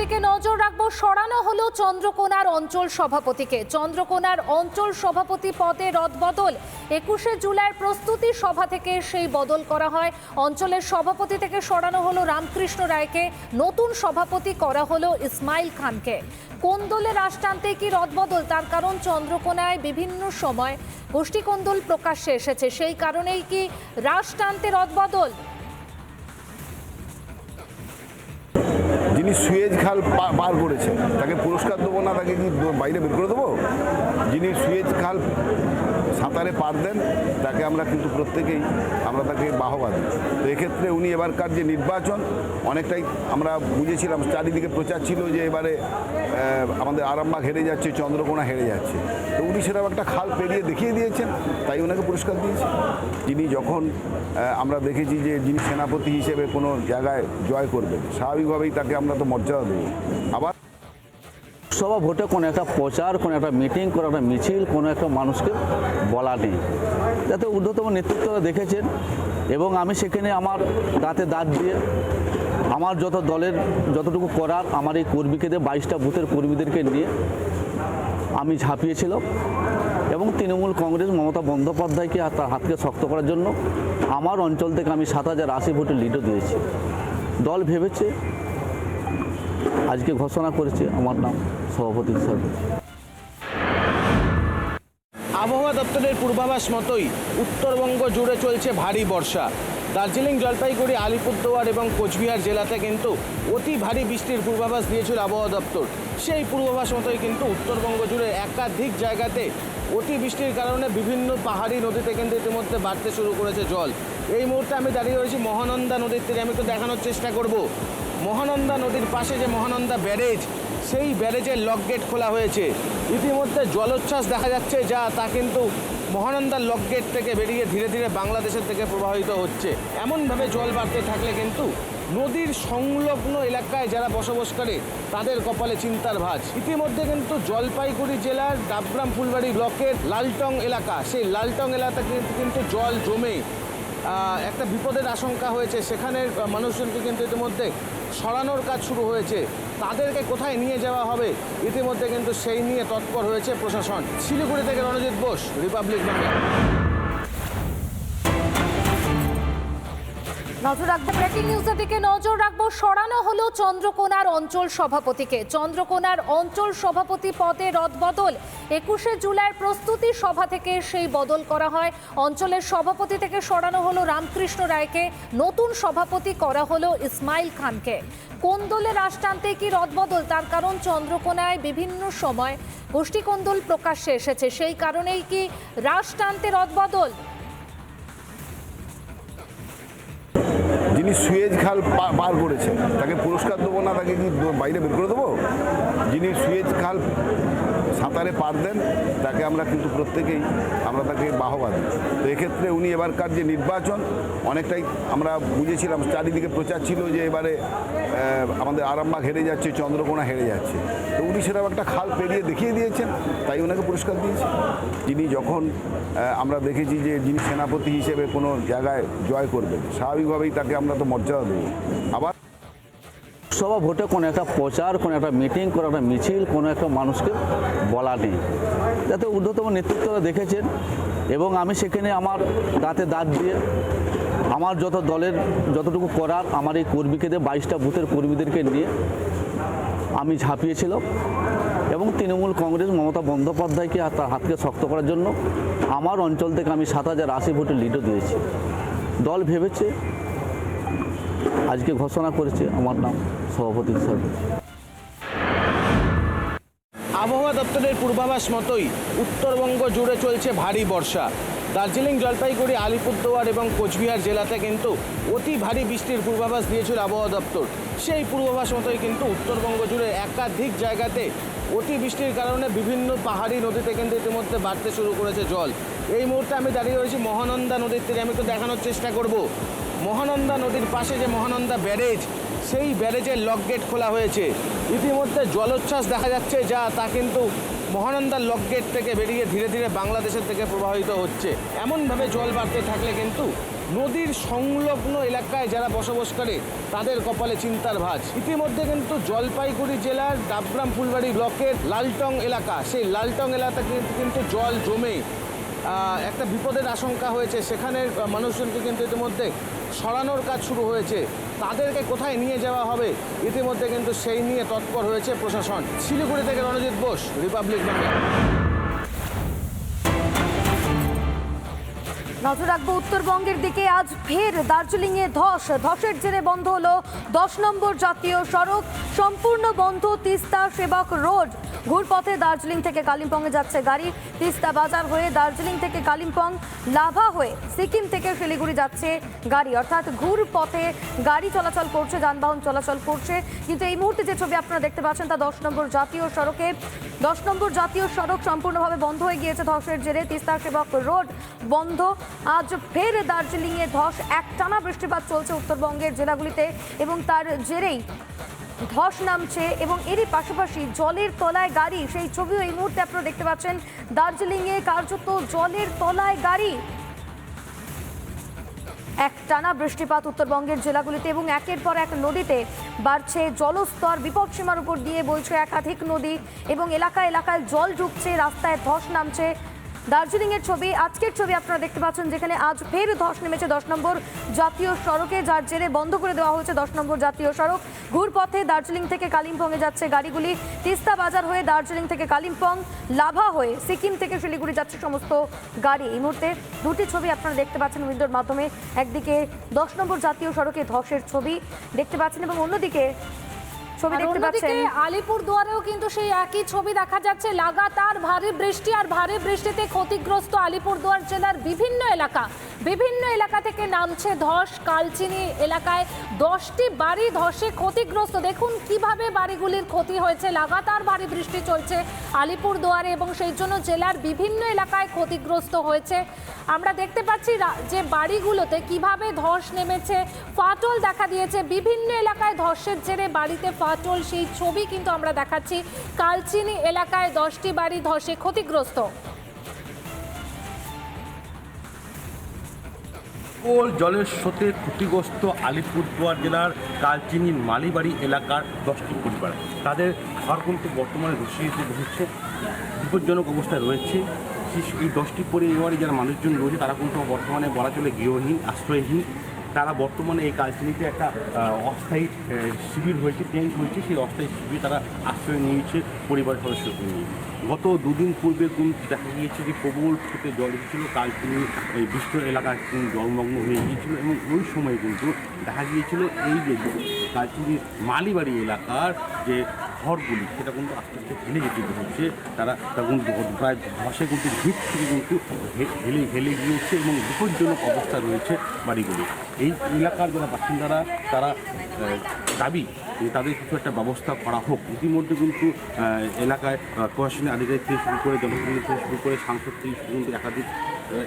দিকে নজর রাখব, সরানো হলো চন্দ্রকোনার অঞ্চল সভাপতিকে। চন্দ্রকোনার অঞ্চল সভাপতি পদে রদবদল একুশে জুলাইয়ের প্রস্তুতি সভা থেকে সেই বদল করা হয়। অঞ্চলের সভাপতি থেকে সরানো হলো রামকৃষ্ণ রায়কে। নতুন সভাপতি করা হলো ইসমাইল খানকে। কোন দলে রাশ টানতে কি রদবদল তার কারণ চন্দ্রকোনায় বিভিন্ন সময় গোষ্ঠী কোন্দল প্রকাশ্যে এসেছে। সেই কারণেই কি রাশ টানতে রদবদল যিনি সুয়েজ খাল পার করেছে, তাকে পুরস্কার দেবো না, তাকে কি বাইরে বের করে দেবো? যিনি সুয়েজ খাল সাঁতারে পার দেন, তাকে আমরা কিন্তু প্রত্যেকেই, আমরা তাকে বাহবা দিই। তো এক্ষেত্রে উনি এবারকার যে নির্বাচন, অনেকটাই আমরা বুঝেছিলাম, চারিদিকে প্রচার ছিল যে এবারে আমাদের আরামবাগ হেরে যাচ্ছে, চন্দ্রকোনা হেরে যাচ্ছে। তো উনি সেরকম একটা খাল পেরিয়ে দেখিয়ে দিয়েছেন, তাই ওনাকে পুরস্কার দিয়েছে। যিনি যখন আমরা দেখেছি যে যিনি সেনাপতি হিসেবে কোনো জায়গায় জয় করবেন, স্বাভাবিকভাবেই তাকে আমরা তো মর্যাদা দেবো। আবার সভা ভোটে কোনো একটা প্রচার, কোনো একটা মিটিং, কোনো একটা মিছিল, কোনো একটা মানুষকে বলা নেই। যাতে ঊর্ধ্বতম নেতৃত্বরা দেখেছেন এবং আমি সেখানে আমার দাঁতে দাঁত দিয়ে আমার যত দলের যতটুকু করার, আমার এই কর্মীকেদের, বাইশটা বুথের কর্মীদেরকে নিয়ে আমি ঝাঁপিয়েছিলাম এবং তৃণমূল কংগ্রেস মমতা বন্দ্যোপাধ্যায়কে তার হাতকে শক্ত করার জন্য আমার অঞ্চল থেকে আমি সাত হাজার আশি ভোটের লিডও দিয়েছি। দল ভেবেছে, আজকে ঘোষণা করেছে আমার নাম। সভাপতি হিসাবে। আবহাওয়া দপ্তরের পূর্বাভাস মতোই উত্তরবঙ্গ জুড়ে চলছে ভারী বর্ষা। দার্জিলিং, জলপাইগুড়ি, আলিপুরদুয়ার এবং কোচবিহার জেলাতে কিন্তু অতি ভারী বৃষ্টির পূর্বাভাস দিয়েছিল আবহাওয়া দপ্তর। সেই পূর্বাভাস মতোই কিন্তু উত্তরবঙ্গ জুড়ে একাধিক জায়গাতে অতি বৃষ্টির কারণে বিভিন্ন পাহাড়ি নদীতে কিন্তু ইতিমধ্যে বাড়তে শুরু করেছে জল। এই মুহূর্তে আমি দাঁড়িয়ে রয়েছি মহানন্দা নদীর তীরে। আমি তো দেখানোর চেষ্টা করব। মহানন্দা নদীর পাশে যে মহানন্দা ব্যারেজ সেই ব্যারেজের লক গেট খোলা হয়েছে। ইতিমধ্যে জলোচ্ছ্বাস দেখা যাচ্ছে, যা তা কিন্তু মহানন্দার লক গেট থেকে বেরিয়ে ধীরে ধীরে বাংলাদেশের থেকে প্রবাহিত হচ্ছে। এমনভাবে জল বাড়তে থাকলে কিন্তু নদীর সংলগ্ন এলাকায় যারা বসবাস করে, তাদের কপালে চিন্তার ভাঁজ। ইতিমধ্যে কিন্তু জলপাইগুড়ি জেলার ডাবগ্রাম ফুলবাড়ি ব্লকের লালটং এলাকা, সেই লালটং এলাকা কিন্তু জল জমে। একটা বিপদের আশঙ্কা হয়েছে। সেখানের মানুষজনকে কিন্তু ইতিমধ্যে সরানোর কাজ শুরু হয়েছে। তাদেরকে কোথায় নিয়ে যাওয়া হবে? ইতিমধ্যে কিন্তু সেই নিয়ে তৎপর হয়েছে প্রশাসন। শিলিগুড়ি থেকে রণজিৎ বোস, রিপাবলিক বাংলা। নজর রাখব ব্রেকিং নিউজের দিকে নজর রাখব। সরানো হলো চন্দ্রকোনার অঞ্চল সভাপতিকে। চন্দ্রকোনার অঞ্চল সভাপতি পদে রদবদল একুশে জুলাইয়ের প্রস্তুতি সভা থেকে সেই বদল করা হয়। অঞ্চলের সভাপতি থেকে সরানো হলো রামকৃষ্ণ রায়কে। নতুন সভাপতি করা হলো ইসমাইল খানকে। কোন দলে রাশ টানতে কি রদবদল তার কারণ চন্দ্রকোনায় বিভিন্ন সময় গোষ্ঠী কোন্দল প্রকাশ্যে এসেছে। সেই কারণেই কি রাশ টানতে রদবদল যিনি সুয়েজ খাল পার করেছেন তাকে পুরস্কার দেবো না, তাকে কি বাইরে বের করে দেবো? যিনি সুয়েজ খাল সাঁতারে পার দেন, তাকে আমরা কিন্তু প্রত্যেকেই, আমরা তাকে বাহবা দিই। তো এক্ষেত্রে উনি এবারকার যে নির্বাচন, অনেকটাই আমরা বুঝেছিলাম, চারিদিকে প্রচার ছিল যে এবারে আমাদের আরামবাগ হেরে যাচ্ছে, চন্দ্রকোনা হেরে যাচ্ছে। তো উনি সেরকম একটা খাল পেরিয়ে দেখিয়ে দিয়েছেন, তাই ওনাকে পুরস্কার দিয়েছে। যিনি যখন আমরা দেখেছি যে যিনি সেনাপতি হিসেবে কোনো জায়গায় জয় করবেন, স্বাভাবিকভাবেই তাকে আমরা তো মর্যাদা দেবো। আবার সভা ভোটে কোনো একটা প্রচার, কোনো একটা মিটিং, কোনো একটা মিছিল, কোনো একটা মানুষকে বলা নেই। যাতে ঊর্ধ্বতম নেতৃত্বরা দেখেছেন এবং আমি সেখানে আমার দাঁতে দাঁত দিয়ে আমার যত দলের যতটুকু করার, আমার এই কর্মীকে কর্মীকেদের, বাইশটা বুথের কর্মীদেরকে নিয়ে আমি ঝাঁপিয়েছিলাম এবং তৃণমূল কংগ্রেস মমতা বন্দ্যোপাধ্যায়কে তার হাতকে শক্ত করার জন্য আমার অঞ্চল থেকে আমি সাত হাজার আশি ভোটের লিডও দিয়েছি। দল ভেবেছে আজকে ঘোষণা করেছে আমার নাম সভাপতি হিসাবে। আবহাওয়া দপ্তরের পূর্বাভাস মতোই উত্তরবঙ্গ জুড়ে চলছে ভারী বর্ষা। দার্জিলিং, জলপাইগুড়ি, আলিপুরদুয়ার এবং কোচবিহার জেলাতে কিন্তু অতি ভারী বৃষ্টির পূর্বাভাস দিয়েছিল আবহাওয়া দপ্তর। সেই পূর্বাভাস মতোই কিন্তু উত্তরবঙ্গ জুড়ে একাধিক জায়গাতে অতি বৃষ্টির কারণে বিভিন্ন পাহাড়ি নদীতে কিন্তু ইতিমধ্যে বাড়তে শুরু করেছে জল। এই মুহূর্তে আমি দাঁড়িয়ে রয়েছি মহানন্দা নদীর তীরে। আমি একটু দেখানোর চেষ্টা করব। মহানন্দা নদীর পাশে যে মহানন্দা ব্যারেজ, সেই ব্যারেজের লক গেট খোলা হয়েছে। ইতিমধ্যে জলোচ্ছ্বাস দেখা যাচ্ছে, যা তা কিন্তু মহানন্দার লক গেট থেকে বেরিয়ে ধীরে ধীরে বাংলাদেশের থেকে প্রবাহিত হচ্ছে। এমনভাবে জল বাড়তে থাকলে কিন্তু নদীর সংলগ্ন এলাকায় যারা বসবাস করে, তাদের কপালে চিন্তার ভাঁজ। ইতিমধ্যে কিন্তু জলপাইগুড়ি জেলার ডাবগ্রাম ফুলবাড়ি ব্লকের লালটং এলাকা, সেই লালটং এলাকা কিন্তু কিন্তু জল জমে একটা বিপদের আশঙ্কা হয়েছে। সেখানের মানুষজনকে কিন্তু ইতিমধ্যে সরানোর কাজ শুরু হয়েছে। তাদেরকে কোথায় নিয়ে যাওয়া হবে? ইতিমধ্যে কিন্তু সেই নিয়ে তৎপর হয়েছে প্রশাসন। শিলিগুড়ি থেকে রণজিৎ বোস, রিপাবলিক বাংলা। নজর রাখব উত্তরবঙ্গের দিকে। আজ ফের দার্জিলিংয়ে ধস। ধসের জেরে বন্ধ হলো দশ নম্বর জাতীয় সড়ক। সম্পূর্ণ বন্ধ তিস্তা সেবক রোড। ঘুরপথে দার্জিলিং থেকে কালিম্পংয়ে যাচ্ছে গাড়ি। তিস্তা বাজার হয়ে দার্জিলিং থেকে কালিম্পং, লাভা হয়ে সিকিম থেকে শিলিগুড়ি যাচ্ছে গাড়ি। অর্থাৎ ঘুরপথে গাড়ি চলাচল করছে, যানবাহন চলাচল করছে। কিন্তু এই মুহূর্তে যে ছবি আপনারা দেখতে পাচ্ছেন তা দশ নম্বর জাতীয় সড়কে। দশ নম্বর জাতীয় সড়ক সম্পূর্ণভাবে বন্ধ হয়ে গিয়েছে ধসের জেরে। তিস্তা সেবক রোড বন্ধ। আজ ফের দার্জিলিংয়ে ধস, একটানা বৃষ্টিপাত চলছে উত্তরবঙ্গের জেলাগুলিতে এবং তার জেরেই ধস নামছে এবং এরই পাশাপাশি জলের তলায় গাড়ি, সেই ছবিও এই মুহূর্তে আপনারা দেখতে পাচ্ছেন। দার্জিলিংয়ে কার্যত জলের তলায় গাড়ি। এক টানা বৃষ্টিপাত উত্তরবঙ্গের জেলাগুলিতে এবং একের পর এক নদীতে বাড়ছে জলস্তর, বিপদসীমার উপর দিয়ে বইছে একাধিক নদী এবং এলাকা এলাকায় জল ঢুকছে রাস্তায় ধস নামছে। দার্জিলিং এর ছবি, আজকের ছবি আপনারা দেখতে পাচ্ছেন, যেখানে আজ ফের ধস নেমেছে দশ নম্বর জাতীয় সড়কে, যার জেরে বন্ধ করে দেওয়া হয়েছে দশ নম্বর জাতীয় সড়ক। ঘুরপথে দার্জিলিং থেকে কালিম্পংয়ে যাচ্ছে গাড়িগুলি। তিস্তা বাজার হয়ে দার্জিলিং থেকে কালিম্পং, লাভা হয়ে সিকিম থেকে শিলিগুড়ি যাচ্ছে সমস্ত গাড়ি। এই মুহূর্তে দুটি ছবি আপনারা দেখতে পাচ্ছেন উইন্ডোর মাধ্যমে। একদিকে দশ নম্বর জাতীয় সড়কে ধসের ছবি দেখতে পাচ্ছেন এবং অন্যদিকে ছবি দেখতে পাচ্ছেন। আলিপুর দুয়ারেও কিন্তু সেই একই ছবি দেখা যাচ্ছে। লাগাতার ভারী বৃষ্টি আর ভারী বৃষ্টিতে ক্ষতিগ্রস্ত আলিপুর দুয়ার জেলার বিভিন্ন এলাকা। বিভিন্ন এলাকা থেকে নামছে ধস। কালচিনি এলাকায় দশটি বাড়ি ধসে ক্ষতিগ্রস্ত। দেখুন কীভাবে বাড়িগুলির ক্ষতি হয়েছে। লাগাতার ভারী বৃষ্টি চলছে আলিপুর দুয়ারে এবং সেই জন্য জেলার বিভিন্ন এলাকায় ক্ষতিগ্রস্ত হয়েছে। আমরা দেখতে পাচ্ছি যে বাড়িগুলোতে কীভাবে ধস নেমেছে। ফাটল দেখা দিয়েছে। বিভিন্ন এলাকায় ধসের জেরে বাড়িতে ফাটল সেই ছবি কিন্তু আমরা দেখাচ্ছি। কালচিনি এলাকায় দশটি বাড়ি ধসে ক্ষতিগ্রস্ত। প্রবল জলের স্রোতে ক্ষতিগ্রস্ত আলিপুরদুয়ার জেলার কালচিনি মালিবাড়ি এলাকার দশটি পরিবার। তাদের ঘর কিন্তু বর্তমানে ধসে যেতে বসেছে বিপজ্জনক অবস্থায় রয়েছে। এই দশটি পরিবারে যারা মানুষজন রয়েছে, তারা কিন্তু বর্তমানে বলা চলে গৃহহীন, আশ্রয়হীন। তারা বর্তমানে এই কালচিনিতে একটা অস্থায়ী শিবির হয়েছে টেন্ট হয়েছে, সেই অস্থায়ী শিবিরে তারা আশ্রয় নিয়েছে পরিবার সদস্যকে নিয়ে। গত দুদিন পূর্বে কিন্তু দেখা গিয়েছে যে প্রবল স্রোতে জল এসেছিল কালচিনি এই বিশ্ব এলাকা জলমগ্ন হয়ে গিয়েছিল এবং ওই সময় কিন্তু দেখা গিয়েছিল এই যে কালচিনির মালিবাড়ি এলাকার যে ঘরগুলি, সেটা কিন্তু আস্তে আস্তে হেলে যেতে হচ্ছে তারা তখন প্রায় ধসে কিন্তু ভিত থেকে কিন্তু হেলে হেলে গিয়েছে এবং বিপজ্জনক অবস্থা রয়েছে বাড়িগুলি। এই এলাকার যারা বাসিন্দারা, তারা দাবি যে তাদের কিছু একটা ব্যবস্থা করা হোক। ইতিমধ্যে কিন্তু এলাকায় প্রশাসনিক আধিকারিক থেকে শুরু করে জনপ্রতিনিধি থেকে শুরু করে সাংসদ থেকে শুরু একাধিক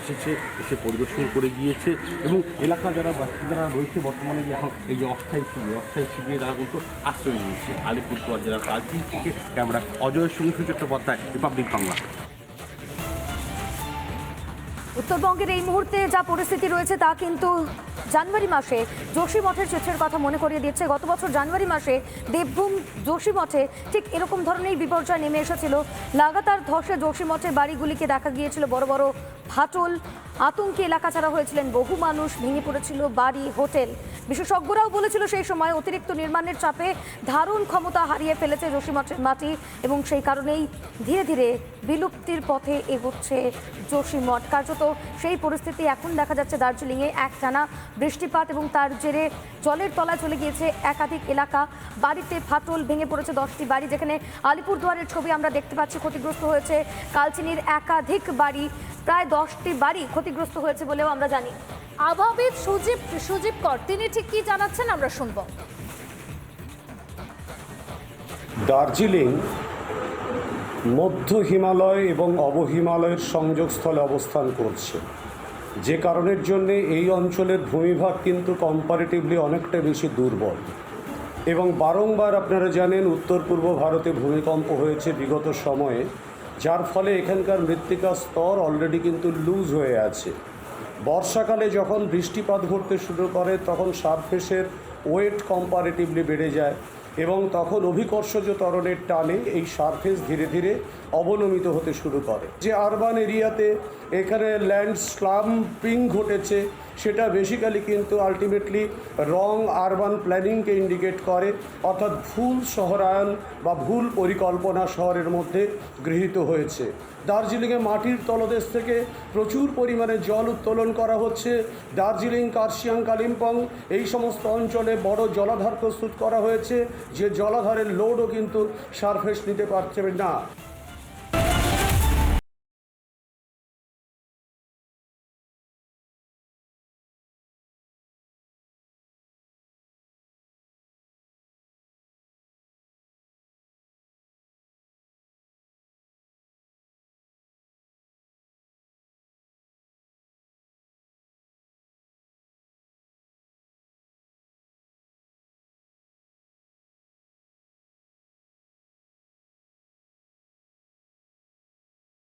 এসেছে, এসে পরিদর্শন করে গিয়েছে এবং এলাকা যারা যারা রয়েছে বর্তমানে যে এখন এই যে অস্থায়ী শিবির অস্থায়ী শিবিরে তারা কিন্তু আশ্রয় নিয়েছে। আলিপুরদুয়ার জেলার কালচিন থেকে ক্যামেরা অজয় সঙ্গে চট্টোপাধ্যায় রিপাবলিক বাংলা উত্তরবঙ্গের এই মুহূর্তে যা পরিস্থিতি রয়েছে তা কিন্তু জানুয়ারি মাসে যোশী মঠের চিত্রের কথা মনে করিয়ে দিচ্ছে। গত বছর জানুয়ারি মাসে দেবভূম যোশী মঠে ঠিক এরকম ধরনের বিপর্যয় নেমে এসেছিল। লাগাতার ধসে যোশী মঠের বাড়িগুলিকে দেখা গিয়েছিল বড় বড় ফাটল। আতঙ্কে এলাকা ছাড়া হয়েছিলেন বহু মানুষ, ভেঙে পড়েছিল বাড়ি, হোটেল। বিশেষজ্ঞরাও বলেছিল সেই সময় অতিরিক্ত নির্মাণের চাপে ধারণ ক্ষমতা হারিয়ে ফেলেছে যোশীমঠের মাটি এবং সেই কারণেই ধীরে ধীরে বিলুপ্তির পথে এগোচ্ছে যোশীমঠ কার্যত সেই পরিস্থিতি এখন দেখা যাচ্ছে দার্জিলিংয়ে। একটানা বৃষ্টিপাত এবং তার জেরে জলের তলায় চলে গিয়েছে একাধিক এলাকা। বাড়িতে ফাটল ভেঙে পড়েছে দশটি বাড়ি, যেখানে আলিপুরদুয়ারের ছবি আমরা দেখতে পাচ্ছি ক্ষতিগ্রস্ত হয়েছে। কালচিনির একাধিক বাড়ি প্রায় দশটি বাড়ি ক্ষতিগ্রস্ত হয়েছে বলেও আমরা জানি। আবহাবিদ সুজীব সুজীব কর, তিনি ঠিক কি জানাচ্ছেন আমরা শুনব। দার্জিলিং, মধ্য হিমালয় এবং অবহিমালয়ের সংযোগস্থলে অবস্থান করছে। যে কারণের জন্য এই অঞ্চলের ভূমিভাগ কিন্তু কম্পারেটিভলি অনেকটা বেশি দুর্বল। এবং বারংবার আপনারা জানেন উত্তর পূর্ব ভারতে ভূমিকম্প হয়েছে বিগত সময়ে। যার ফলে এখানকার মৃত্তিকার স্তর অলরেডি কিন্তু লুজ হয়ে আছে। বর্ষাকালে যখন বৃষ্টিপাত ঘটতে শুরু করে, তখন সারফেসের ওয়েট কম্পারেটিভলি বেড়ে যায় এবং তখন অভিকর্ষজ তরণের টানে এই সারফেস ধীরে ধীরে অবনমিত হতে শুরু করে। যে আরবান এরিয়াতে এখানে ল্যান্ড স্লাম্পিং ঘটেছে সেটা বেসিক্যালি কিন্তু আলটিমেটলি রং আরবান প্ল্যানিংকে ইন্ডিকেট করে, অর্থাৎ ভুল শহরায়ন বা ভুল পরিকল্পনা শহরের মধ্যে গৃহীত হয়েছে। দার্জিলিংয়ে মাটির তলদেশ থেকে প্রচুর পরিমাণে জল উত্তোলন করা হচ্ছে। দার্জিলিং, কার্শিয়াং, কালিম্পং এই সমস্ত অঞ্চলে বড় জলাধার প্রস্তুত করা হয়েছে। যে জলাধারের লোডও কিন্তু সারফেস নিতে পারছে না।